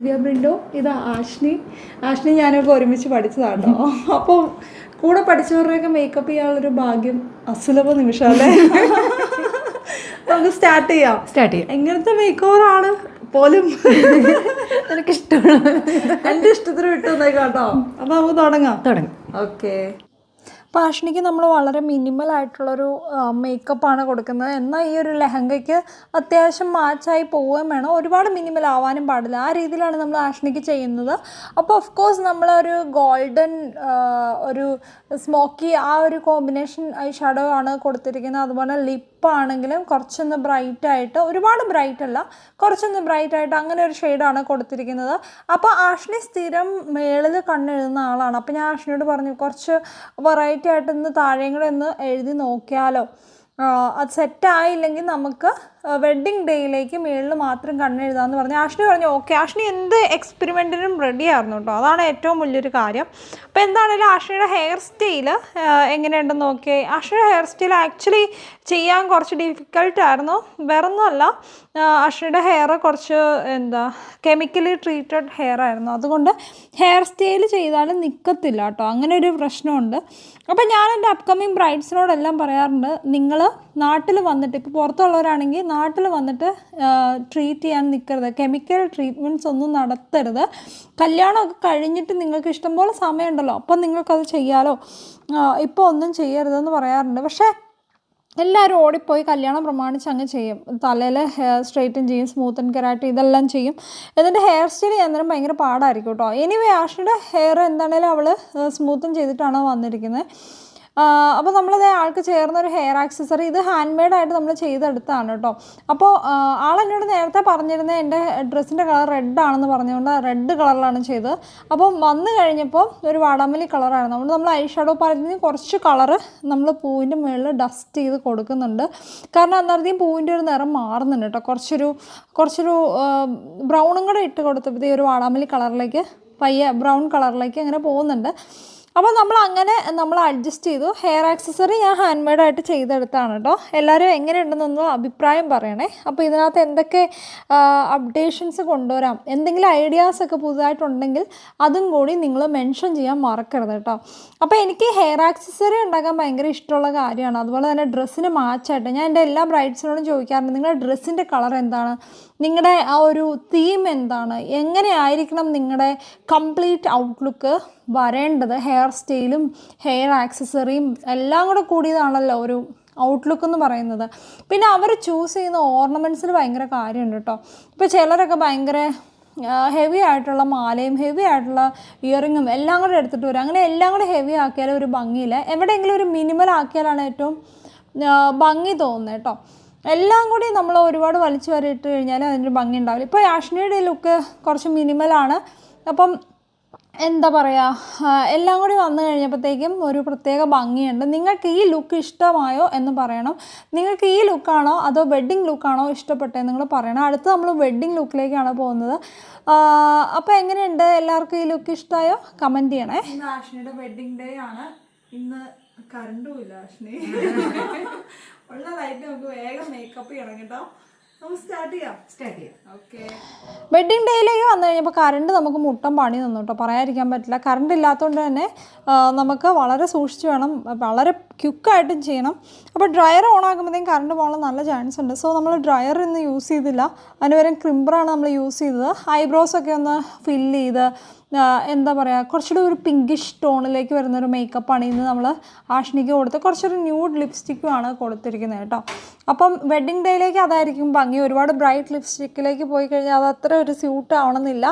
ദിവ്യ ബ്രിൻഡോ ഇത് ആഷ്നി. ആഷ്നി ഞാനൊക്കെ ഒരുമിച്ച് പഠിച്ചതാണോ അപ്പം കൂടെ പഠിച്ചവരുടെയൊക്കെ മേക്കപ്പ് ചെയ്യാനുള്ളൊരു ഭാഗ്യം അസുലഭ നിമിഷമല്ലേ നമുക്ക് സ്റ്റാർട്ട് ചെയ്യാം. സ്റ്റാർട്ട് ചെയ്യാം. എങ്ങനത്തെ മേക്ക് ഓവറാണ് പോലും. എനിക്കിഷ്ടമാണ്. എന്റെ ഇഷ്ടത്തിന് വിട്ടു കേട്ടോ അപ്പം നമുക്ക് തുടങ്ങാം. തുടങ്ങാം. ഓക്കെ പാഷണിക്ക് നമ്മൾ വളരെ മിനിമൽ ആയിട്ടുള്ളൊരു മേക്കപ്പാണ് കൊടുക്കുന്നത്. എന്നാൽ ഈ ഒരു ലെഹങ്കയ്ക്ക് അത്യാവശ്യം മാച്ചായി പോവുകയും വേണം. ഒരുപാട് മിനിമൽ ആവാനും പാടില്ല. ആ രീതിയിലാണ് നമ്മൾ ആഷ്ണിക്ക് ചെയ്യുന്നത്. അപ്പോൾ ഓഫ് കോഴ്സ് നമ്മളൊരു ഗോൾഡൻ ഒരു സ്മോക്കി ആ ഒരു കോമ്പിനേഷൻ ഐ ഷാഡോ ആണ് കൊടുത്തിരിക്കുന്നത്. അതുപോലെ ലിപ്പ് ആണെങ്കിലും കുറച്ചൊന്ന് ബ്രൈറ്റായിട്ട് ഒരുപാട് ബ്രൈറ്റ് അല്ല കുറച്ചൊന്ന് ബ്രൈറ്റായിട്ട് അങ്ങനെ ഒരു ഷെയ്ഡാണ് കൊടുത്തിരിക്കുന്നത്. അപ്പോൾ ആഷ്ണി സ്ഥിരം മേളിൽ കണ്ണെഴുതുന്ന ആളാണ്. അപ്പോൾ ഞാൻ ആഷ്ണിയോട് പറഞ്ഞു കുറച്ച് വെറൈറ്റി ആയിട്ട് ഇന്ന് താഴെയും കൂടെ ഒന്ന് എഴുതി നോക്കിയാലോ. അത് സെറ്റായില്ലെങ്കിൽ നമുക്ക് വെഡ്ഡിങ് ഡേയിലേക്ക് മേളിൽ മാത്രം കണ്ണെഴുതാമെന്ന് പറഞ്ഞു ആഷ്ണി പറഞ്ഞു ഓക്കെ ആഷ്ണി എന്ത് എക്സ്പെരിമെന്റിനും റെഡി ആയിരുന്നു കേട്ടോ അതാണ് ഏറ്റവും വലിയൊരു കാര്യം. അപ്പോൾ എന്താണെങ്കിലും ആഷ്ണിയുടെ ഹെയർ സ്റ്റൈൽ എങ്ങനെയുണ്ടെന്ന് നോക്കിയേ. ആഷ്ണിയുടെ ഹെയർ സ്റ്റൈൽ ആക്ച്വലി ചെയ്യാൻ കുറച്ച് ഡിഫിക്കൽട്ടായിരുന്നു വേറൊന്നുമല്ല ആഷ്ണിയുടെ ഹെയർ കുറച്ച് എന്താ കെമിക്കലി ട്രീറ്റഡ് ഹെയർ ആയിരുന്നു. അതുകൊണ്ട് ഹെയർ സ്റ്റൈൽ ചെയ്താലും നിൽക്കത്തില്ല കേട്ടോ. അങ്ങനെ ഒരു പ്രശ്നമുണ്ട്. അപ്പോൾ ഞാൻ എന്റെ അപ്കമിങ് ബ്രൈഡ്സിനോടെല്ലാം പറയാറുണ്ട് നിങ്ങൾ നാട്ടിൽ വന്നിട്ട് ഇപ്പോൾ പുറത്തുള്ളവരാണെങ്കിൽ നാട്ടിൽ വന്നിട്ട് ട്രീറ്റ് ചെയ്യാൻ നിൽക്കരുത് കെമിക്കൽ ട്രീറ്റ്മെന്റ്സ് ഒന്നും നടത്തരുത്. കല്യാണമൊക്കെ കഴിഞ്ഞിട്ട് നിങ്ങൾക്ക് ഇഷ്ടംപോലെ സമയമുണ്ടല്ലോ. അപ്പം നിങ്ങൾക്കത് ചെയ്യാലോ? ഇപ്പോൾ ഒന്നും ചെയ്യരുതെന്ന് പറയാറുണ്ട്. പക്ഷേ എല്ലാവരും ഓടിപ്പോയി കല്യാണം പ്രമാണിച്ച് അങ്ങ് ചെയ്യും. തലയിൽ ഹെയർ സ്ട്രെയിറ്റൻ ചെയ്യും സ്മൂത്ത് ആൻഡ് കെരാട്ടി ഇതെല്ലാം ചെയ്യും. എന്നിട്ട് ഹെയർ സ്റ്റൈൽ ചെയ്യാൻ നേരം ഭയങ്കര പാടായിരിക്കും കേട്ടോ. എനിവേ ആഷിയുടെ ഹെയർ എന്താണേലും അവൾ സ്മൂത്തും ചെയ്തിട്ടാണ് വന്നിരിക്കുന്നത് അപ്പോൾ നമ്മളത് ആൾക്ക് ചേർന്ന ഒരു ഹെയർ ആക്സസറി ഇത് ഹാൻഡ് മെയ്ഡ് ആയിട്ട് നമ്മൾ ചെയ്തെടുത്താണ് കേട്ടോ അപ്പോൾ ആൾ എന്നോട് നേരത്തെ പറഞ്ഞിരുന്നത് എന്റെ ഡ്രസ്സിന്റെ കളർ റെഡ് ആണെന്ന് പറഞ്ഞുകൊണ്ട് റെഡ് കളറിലാണ് ചെയ്തത്. അപ്പം വന്നു കഴിഞ്ഞപ്പോൾ ഒരു വാടാമല്ലി കളറാണ് അതുകൊണ്ട് നമ്മൾ ഐ ഷാഡോ പറഞ്ഞ് കുറച്ച് കളറ് നമ്മൾ പൂവിന്റെ മുകളിൽ ഡസ്റ്റ് ചെയ്ത് കൊടുക്കുന്നുണ്ട്. കാരണം അന്നേരത്തെയും പൂവിന്റെ ഒരു നിറം മാറുന്നുണ്ട് കേട്ടോ കുറച്ചൊരു കുറച്ചൊരു ബ്രൗണും കൂടെ ഇട്ട് കൊടുത്തപ്പോഴത്തേ ഒരു വാടാമല്ലി കളറിലേക്ക് പയ്യ ബ്രൗൺ കളറിലേക്ക് അങ്ങനെ പോകുന്നുണ്ട്. അപ്പോൾ നമ്മൾ അങ്ങനെ നമ്മൾ അഡ്ജസ്റ്റ് ചെയ്തു. ഹെയർ ആക്സസറി ഞാൻ ഹാൻഡ് മെയ്ഡായിട്ട് ചെയ്തെടുത്താണ് കേട്ടോ എല്ലാവരും എങ്ങനെയുണ്ടെന്നൊന്ന് അഭിപ്രായം പറയണേ. അപ്പോൾ ഇതിനകത്ത് എന്തൊക്കെ അപ്ഡേഷൻസ് കൊണ്ടുവരാം എന്തെങ്കിലും ഐഡിയാസ് ഒക്കെ പുതുതായിട്ടുണ്ടെങ്കിൽ അതും കൂടി നിങ്ങൾ മെൻഷൻ ചെയ്യാൻ മറക്കരുത് കേട്ടോ അപ്പോൾ എനിക്ക് ഹെയർ ആക്സസറി ഉണ്ടാക്കാൻ ഭയങ്കര ഇഷ്ടമുള്ള കാര്യമാണ്. അതുപോലെ തന്നെ ഡ്രസ്സിന് മാച്ചായിട്ട് ഞാൻ എന്റെ എല്ലാ ബ്രൈഡ്സിനോടും ചോദിക്കാറുണ്ട് നിങ്ങളുടെ ഡ്രസ്സിന്റെ കളർ എന്താണ്? നിങ്ങളുടെ ആ ഒരു തീം എന്താണ്? എങ്ങനെയായിരിക്കണം നിങ്ങളുടെ കംപ്ലീറ്റ് ഔട്ട്ലുക്ക് വരേണ്ടത് ഹെയർ സ്റ്റൈലും ഹെയർ ആക്സസറിയും എല്ലാം കൂടെ കൂടിയതാണല്ലോ ഒരു ഔട്ട്ലുക്ക് എന്ന് പറയുന്നത്. പിന്നെ അവർ ചൂസ് ചെയ്യുന്ന ഓർണമെന്റ്സിൽ ഭയങ്കര കാര്യമുണ്ട് കേട്ടോ ഇപ്പോൾ ചിലരൊക്കെ ഭയങ്കര ഹെവി ആയിട്ടുള്ള മാലയും ഹെവി ആയിട്ടുള്ള ഇയറിങ്ങും എല്ലാം കൂടെ എടുത്തിട്ട് വരും. അങ്ങനെ എല്ലാം കൂടെ ഹെവി ആക്കിയാലും ഒരു ഭംഗിയില്ല. എവിടെയെങ്കിലും ഒരു മിനിമൽ ആക്കിയാലാണ് ഏറ്റവും ഭംഗി തോന്നുന്നത് കേട്ടോ എല്ലാം കൂടി നമ്മൾ ഒരുപാട് വലിച്ചു വരെ ഇട്ട് കഴിഞ്ഞാൽ അതിന്റെ ഭംഗി ഉണ്ടാവില്ല. ഇപ്പോൾ യാഷ്ണിയുടെ ലുക്ക് കുറച്ച് മിനിമലാണ് അപ്പം എന്താ പറയുക എല്ലാം കൂടി വന്നു കഴിഞ്ഞപ്പോഴത്തേക്കും ഒരു പ്രത്യേക ഭംഗിയുണ്ട്. നിങ്ങൾക്ക് ഈ ലുക്ക് ഇഷ്ടമായോ എന്ന് പറയണം. നിങ്ങൾക്ക് ഈ ലുക്കാണോ അതോ വെഡ്ഡിങ് ലുക്കാണോ ഇഷ്ടപ്പെട്ടത് നിങ്ങൾ പറയണം. അടുത്ത് നമ്മൾ വെഡ്ഡിങ് ലുക്കിലേക്കാണ് പോകുന്നത്. അപ്പോൾ എങ്ങനെയുണ്ട്? എല്ലാവർക്കും ഈ ലുക്ക് ഇഷ്ടമായോ കമന്റ് ചെയ്യണേ. ഇന്ന് ആഷ്ണിയുടെ വെഡ്ഡിങ് ഡേ ആണ്. ഇന്ന് കറണ്ടും ഇല്ല ആഷ്ണി ഉള്ള ലൈറ്റ് നമുക്ക് വേഗം മേക്കപ്പ് ചെയ്യണം കേട്ടോ. നമുക്ക് സ്റ്റാർട്ട് ചെയ്യാം. സ്റ്റാർട്ട് ചെയ്യാം. ഓക്കെ വെഡ്ഡിങ് ഡേയിലേക്ക് വന്നു കഴിഞ്ഞപ്പോൾ കറണ്ട് നമുക്ക് മുട്ടം പണി തന്നു കേട്ടോ. പറയാതിരിക്കാൻ പറ്റില്ല. കറണ്ട് ഇല്ലാത്തതുകൊണ്ട് തന്നെ നമുക്ക് വളരെ സൂക്ഷിച്ച് വേണം. വളരെ ക്യുക്കായിട്ടും ചെയ്യണം. അപ്പോൾ ഡ്രയർ ഓൺ ആക്കുമ്പോഴത്തേക്കും കറണ്ട് പോകാനുള്ള നല്ല ചാൻസ് ഉണ്ട്. സോ നമ്മൾ ഡ്രയർ ഇന്ന് യൂസ് ചെയ്തില്ല. അതിന് പകരം ക്രിംബറാണ് നമ്മൾ യൂസ് ചെയ്തത്. ഐബ്രോസ് ഒക്കെ ഒന്ന് ഫില്ല് ചെയ്ത് എന്താ പറയുക കുറച്ചുകൂടി ഒരു പിങ്കിഷ് ടോണിലേക്ക് വരുന്ന ഒരു മേക്കപ്പാണ് ഇന്ന് നമ്മൾ ആഷ്ണിക്ക് കൊടുത്ത് കുറച്ചൊരു ന്യൂഡ് ലിപ്സ്റ്റിക്കുമാണ് കൊടുത്തിരിക്കുന്നത് കേട്ടോ. അപ്പം വെഡ്ഡിങ് ഡേയിലേക്ക് അതായിരിക്കും ഭംഗി. ഒരുപാട് ബ്രൈറ്റ് ലിപ്സ്റ്റിക്കിലേക്ക് പോയി കഴിഞ്ഞാൽ അത് അത്ര ഒരു സ്യൂട്ട് ആവണമെന്നില്ല.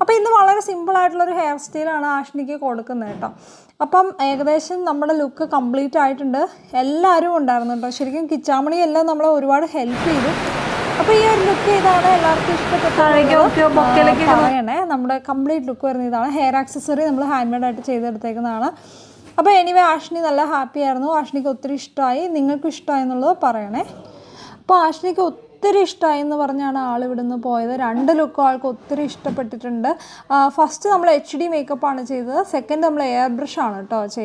അപ്പോൾ ഇന്ന് വളരെ സിമ്പിളായിട്ടുള്ളൊരു ഹെയർ സ്റ്റൈലാണ് ആഷ്ണിക്ക് കൊടുക്കുന്നത് കേട്ടോ. അപ്പം ഏകദേശം നമ്മുടെ ലുക്ക് കംപ്ലീറ്റ് ആയിട്ടുണ്ട്. എല്ലാവരും ഉണ്ടായിരുന്നു കേട്ടോ. ശരിക്കും കിച്ചാമണിയെല്ലാം നമ്മളെ ഒരുപാട് ഹെൽപ്പ് ചെയ്തു. അപ്പോൾ ഈ ഒരു ലുക്ക് ഇതാണ് എല്ലാവർക്കും ഇഷ്ടപ്പെട്ടത്. പറയണേ നമ്മുടെ കംപ്ലീറ്റ് ലുക്ക് വരുന്ന ഇതാണ്. ഹെയർ ആക്സസറി നമ്മൾ ഹാൻഡ് മെയ്ഡ് ആയിട്ട് ചെയ്തെടുത്തേക്കുന്നതാണ്. അപ്പോൾ എനിവേ ആഷ്ണി നല്ല ഹാപ്പി ആയിരുന്നു. ആഷ്ണിക്ക് ഒത്തിരി ഇഷ്ടമായി. നിങ്ങൾക്കും ഇഷ്ടമായി എന്നുള്ളത് പറയണേ. അപ്പോൾ ആഷ്ണിക്ക് ഒത്തിരി ഇഷ്ടമായി എന്ന് പറഞ്ഞാണ് ആൾ ഇവിടുന്ന് പോയത്. രണ്ട് ലുക്കും ആൾക്ക് ഒത്തിരി ഇഷ്ടപ്പെട്ടിട്ടുണ്ട്. ഫസ്റ്റ് നമ്മൾ എച്ച് ഡി മേക്കപ്പാണ് ചെയ്തത്. സെക്കൻഡ് നമ്മൾ എയർ ബ്രഷ് ആണ് കേട്ടോ ചെയ്തത്